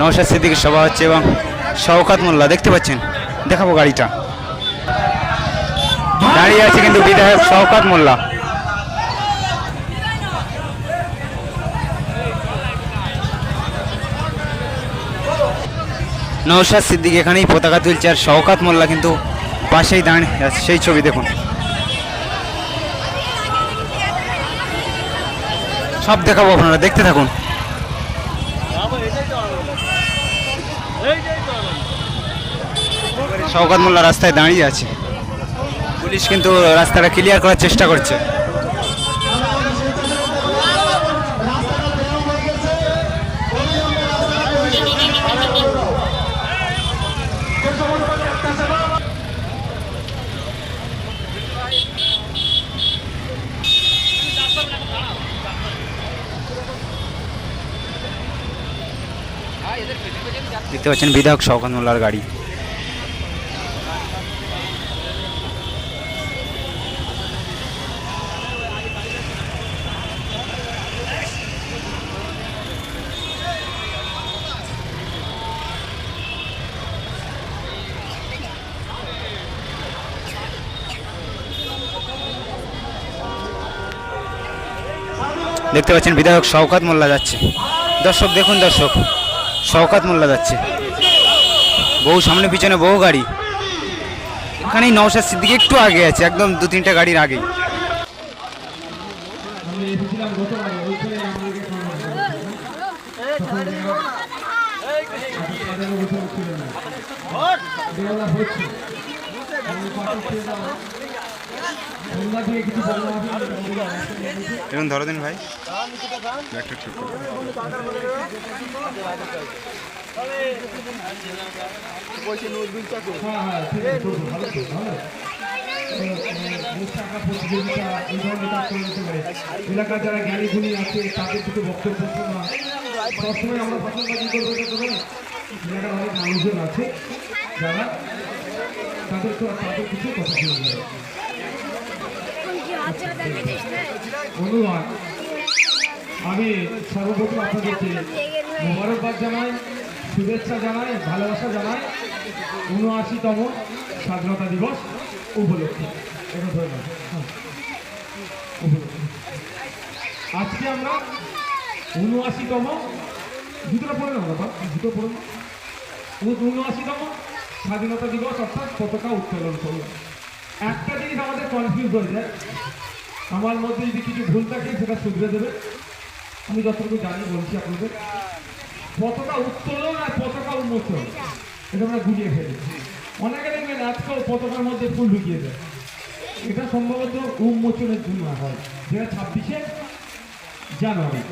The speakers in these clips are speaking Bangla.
নৌসাদ সিদ্দিকের সভা হচ্ছে এবং শওকাত মোল্লা, দেখতে পাচ্ছেন? দেখাবো গাড়িটা। দাঁড়িয়ে আছে কিন্তু বিধায়ক শওকাত মোল্লা। নৌসাদ সিদ্দিক এখানেই পতাকা তুলছে আর শওকাত মোল্লা কিন্তু পাশেই দাঁড়িয়ে আছে সেই ছবি দেখুন। সব দেখাবো আপনারা, দেখতে থাকুন। শওকাত মোল্লা রাস্তায় দাঁড়িয়ে আছে। পুলিশ কিন্তু রাস্তাটা ক্লিয়ার করার চেষ্টা করছে। দেখতে পাচ্ছেন বিধায়ক শওকাত মোল্লার গাড়ি। দেখতে পাচ্ছেন বিধায়ক শওকাত মোল্লা যাচ্ছে। দর্শক দেখুন দর্শক, শওকাত মোল্লা যাচ্ছে। বহু সামনে পিছনে বহু গাড়ি। এখানেই নওশাদ সিদ্দিকি একটু আগে আছে, একদম দু তিনটা গাড়ির আগেই আমি এরকম ধরো দিন ভাই। এলাকার যারা জ্ঞানী গুণী আছে, তাদের কিছু বক্তব্য সবসময় আমরা পছন্দ করব এলাকার অনেক মানুষজন আছে যারা তাদের তো তাদের কিছু কথা শোনা ধন্যবাদ আমি সর্বপ্রথম আপনাদেরকে মোবারকবাদ জানাই, শুভেচ্ছা জানাই, ভালোবাসা জানাই উনআশিতম স্বাধীনতা দিবস উপলক্ষে। হ্যাঁ। আজকে আমরা উনআশিতম, দুটোটা পড়ে নেব বাবা, দুটো পড়ে। উ- উনআশিতম স্বাধীনতা দিবস অর্থাৎ পতাকা উত্তোলন করলাম একটা জিনিস আমাদের কনফিউজ হয়ে যায় আমার মধ্যে যদি কিছু ভুল থাকে, সেটা শুধরে দেবে। আমি যতটুকু জানি বলছি আপনাদের। পতাকা উত্তোলন আর পতাকা উন্মোচন, এটা আমরা গুলিয়ে ফেলি অনেকে দেখবেন আজকাল পতাকার মধ্যে ফুল ঢুকিয়ে দেয়। এটা সম্ভবত উন্মোচনের জন্য হয়। যেটা ছাব্বিশে জানুয়ারি।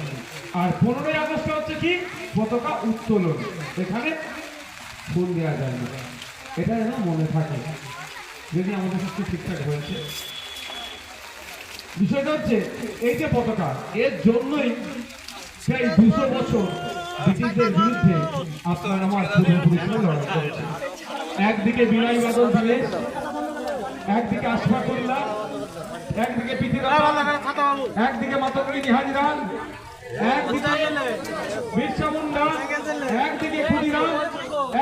আর পনেরোই আগস্ট হচ্ছে কি? পতাকা উত্তোলন। এখানে ফুল দেওয়া যায় না। এটা যেন মনে থাকে। যদি আমাদের সত্যি ঠিকঠাক হয়েছে। বিষয়টা হচ্ছে, এই যে পতাকা, এর জন্যই প্রায় দুশো বছর ব্রিটিশদের বিরুদ্ধে আপনার আমার পূর্বপুরুষরা লড়াই করেছে একদিকে বিনয় বাদল দিয়ে একদিকে আশফাকুল্লাহ একদিকে একদিকে নিহারিরান একদিকে বিরসা একদিকে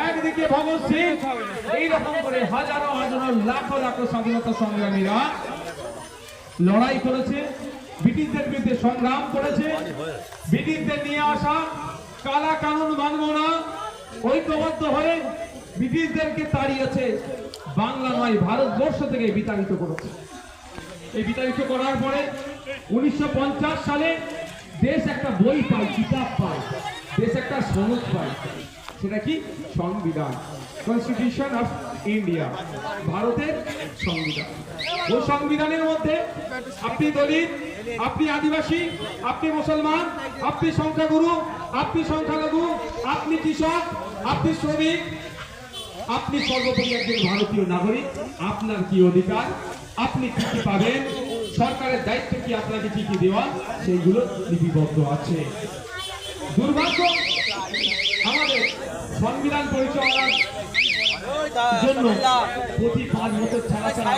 একদিকে ভগৎ সিং। এইরকম করে হাজারো হাজারো লাখো লাখো স্বাধীনতা সংগ্রামীরা লড়াই করেছে, ব্রিটিশদের বিরুদ্ধে সংগ্রাম করেছে, ব্রিটিশদের নিয়ে আসা কালা কানুন মানব না, ঐক্যবদ্ধ হয়ে ব্রিটিশদেরকে তাড়িয়েছে, বাংলা নয়, ভারতবর্ষ থেকে বিতাড়িত করেছে। এই বিতাড়িত করার পরে উনিশশো পঞ্চাশ সালে দেশ একটা বই পায়, কিতাব পায়, দেশ একটা সনদ পায়। সেটা কি? সংবিধান। কনস্টিটিউশন অফ ইন্ডিয়া ভারতের সংবিধান। ওই সংবিধানের মধ্যে আপনি দলিত, আপনি আদিবাসী, আপনি মুসলমান, আপনি সংখ্যাগুরু, আপনি সংখ্যালঘু, আপনি কৃষক, আপনি শ্রমিক, আপনি সর্বোপরি একজন ভারতীয় নাগরিক, আপনার কি অধিকার? আপনি কি কি পাবেন, সরকারের দায়িত্ব কি আপনাকে কি কি দেওয়া? সেইগুলো লিপিবদ্ধ আছে। দুর্ভাগ্য, আমাদের সংবিধান পরিচালনার জন্য প্রতি পাঁচ বছর ছাড়া ছাড়া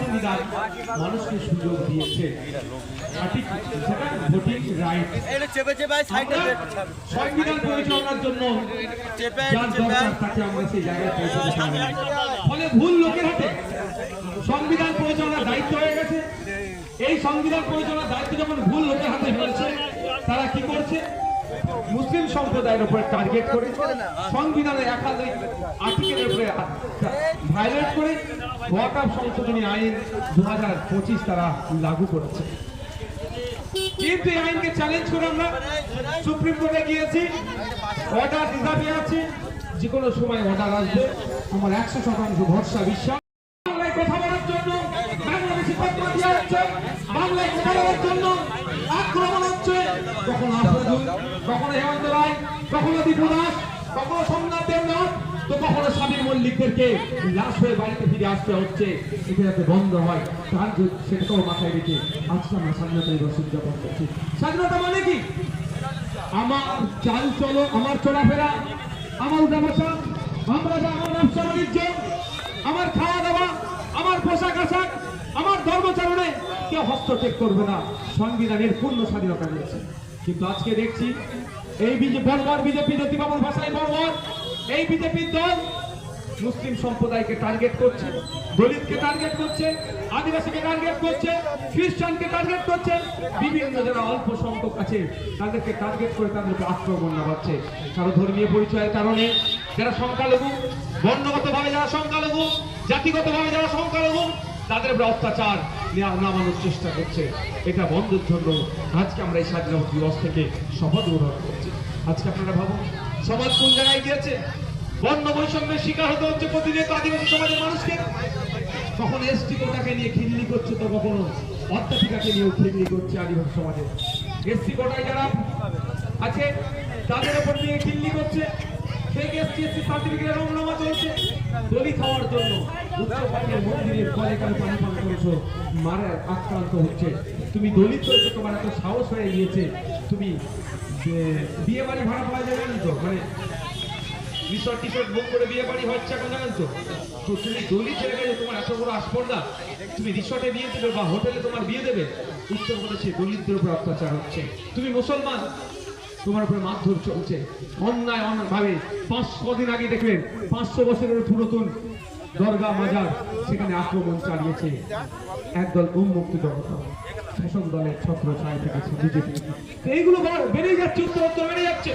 সংবিধান মানুষকে সুযোগ দিয়েছে। ভোটিং রাইট এটা চেপে চেপে সাইডে সংবিধান পরিচালনার জন্য। চেপে যার চেপে দরকার তাকে আমরা সেই জায়গায় পৌঁছতে ফলে ভুল লোকের হাতে সংবিধান পরিচালনার দায়িত্ব হয়ে গেছে। এই সংবিধান পরিচালনার দায়িত্ব যখন ভুল লোকের হাতে ফেলছে তারা কি করছে? মুসলিম সম্প্রদায়ের উপরে টার্গেট করে সংবিধানের একাধিক আর্টিকেলের উপরে ভায়োলেট করে ওয়াকআপ সংশোধনী আইন দু হাজার পঁচিশ তারা লাগু করেছে। কিন্তু এই আইনকে চ্যালেঞ্জ করে আমরা সুপ্রিম কোর্টে গিয়েছি অর্ডার রিজার্ভে আছে যে কোনো সময় অর্ডার আসবে। আমার একশো শতাংশ ভরসা, বিশ্বাস। বাংলায় কথা বলার জন্য বাংলাদেশি বাংলায় কথা বলার জন্য কখনো হেমন্ত রায়, কখনো দীপু দাস, কখনো সোমনাথ দেবনাথ, তো কখনো স্বামী মল্লিকদেরকে লাশ হয়ে বাড়িতে ফিরে আসতে হচ্ছে। এটা যাতে বন্ধ হয়। তার সেটাকেও মাথায় রেখে আজকে আমরা স্বাধীনতা দিবস উদযাপন করছি। স্বাধীনতা মানে কি? আমার চাল চলো, আমার চলাফেরা, আমার উঠাবসা আমরা যা আমার ব্যবসা বাণিজ্য, আমার খাওয়া দাওয়া আমার পোশাক আশাক, আমার ধর্মচারণে কেউ হস্তক্ষেপ করবে না। সংবিধানের পূর্ণ স্বাধীনতা রয়েছে। কিন্তু আজকে দেখছি এই বর্বর বিজেপি জ্যোতিবাবুর ভাষায় বর্বর এই বিজেপির দল মুসলিম সম্প্রদায়কে টার্গেট করছে, দলিতকে টার্গেট করছে, আদিবাসীকে টার্গেট করছে, খ্রিস্টানকে টার্গেট করছে, বিভিন্ন যারা অল্প সংখ্যক আছে, তাদেরকে টার্গেট করে তাদের উপর আক্রমণ নামাচ্ছে। কারও ধর্মীয় পরিচয়ের কারণে যারা সংখ্যালঘু, বর্ণগতভাবে যারা সংখ্যালঘু, জাতিগতভাবে যারা সংখ্যালঘু, তাদের উপরে অত্যাচার নামানোর চেষ্টা করছে। এটা বন্ধের জন্য আজকে আমরা এই স্বাধীনতা দিবস থেকে শপথ গ্রহণ করছি। আজকে আপনারা ভাবুন, সমাজ কোন জায়গায় গিয়েছে? বর্ণ বৈষম্যের শিকার হতে হচ্ছে প্রতিনিয়ত আদিবাসী সমাজের মানুষকে। কখনো এসটি কোটাকে নিয়ে খিল্লি করছে তো কখনো অধ্যাপিকাকে নিয়েও খিল্লি করছে আদিবাসী সমাজে। এসটি কোটায় যারা আছে, তাদের উপর নিয়ে খিল্লি করছে। সেই এসটি এসটি সার্টিফিকেটের রমনামা চলছে দলিত হওয়ার জন্য মারা আক্রান্ত হচ্ছে। তুমি দলিত হয়েছে, তোমার এত সাহস হয়ে গিয়েছে। তুমি বিয়ে বাড়ি ভাড়া পাওয়া যাবে না তো? মানে রিসর্ট টিসর্ট বুক করে বিয়ে বাড়ি হচ্ছে এখন, জানেন তো? তো তুমি দলি ছেড়ে গেলে তোমার এত বড় আসপর্দা তুমি রিসর্টে বিয়ে দেবে বা হোটেলে তোমার বিয়ে দেবে। উত্তরপ্রদেশে দলিতদের উপর অত্যাচার হচ্ছে। তুমি মুসলমান তোমার উপরে মারধর চলছে। অন্যায় ভাবে পাঁচশো দিন আগে দেখলেন পাঁচশো বছরের পুরাতন দরগা মাজার সেখানে আক্রমণ চালিয়েছে। একদল উন্মুক্ত জনতা, শাসক দলের ছত্র ছায় থেকেছে বিজেপি। এইগুলো বেড়ে যাচ্ছে, উত্তরোত্তর বেড়ে যাচ্ছে।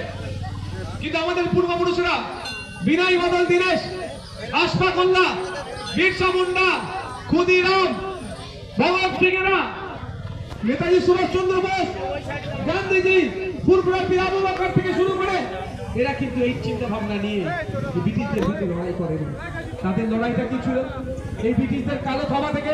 কিন্তু আমাদের পূর্বপুরুষরা, বিনয় বদল দীনেশ আশফা কল্লা বিরসা মুন্ডা ক্ষুদিরাম ভগৎ সিংরা নেতাজি সুভাষচন্দ্র বোস, গান্ধীজি ফুরফুরাপি আবু বকর থেকে শুরু করে এরা কিন্তু এই চিন্তা ভাবনা নিয়ে ব্রিটিশদের লড়াই করেনি। তাদের লড়াইটা কি ছিল? এই ব্রিটিশদের কালো ক্ষমা থেকে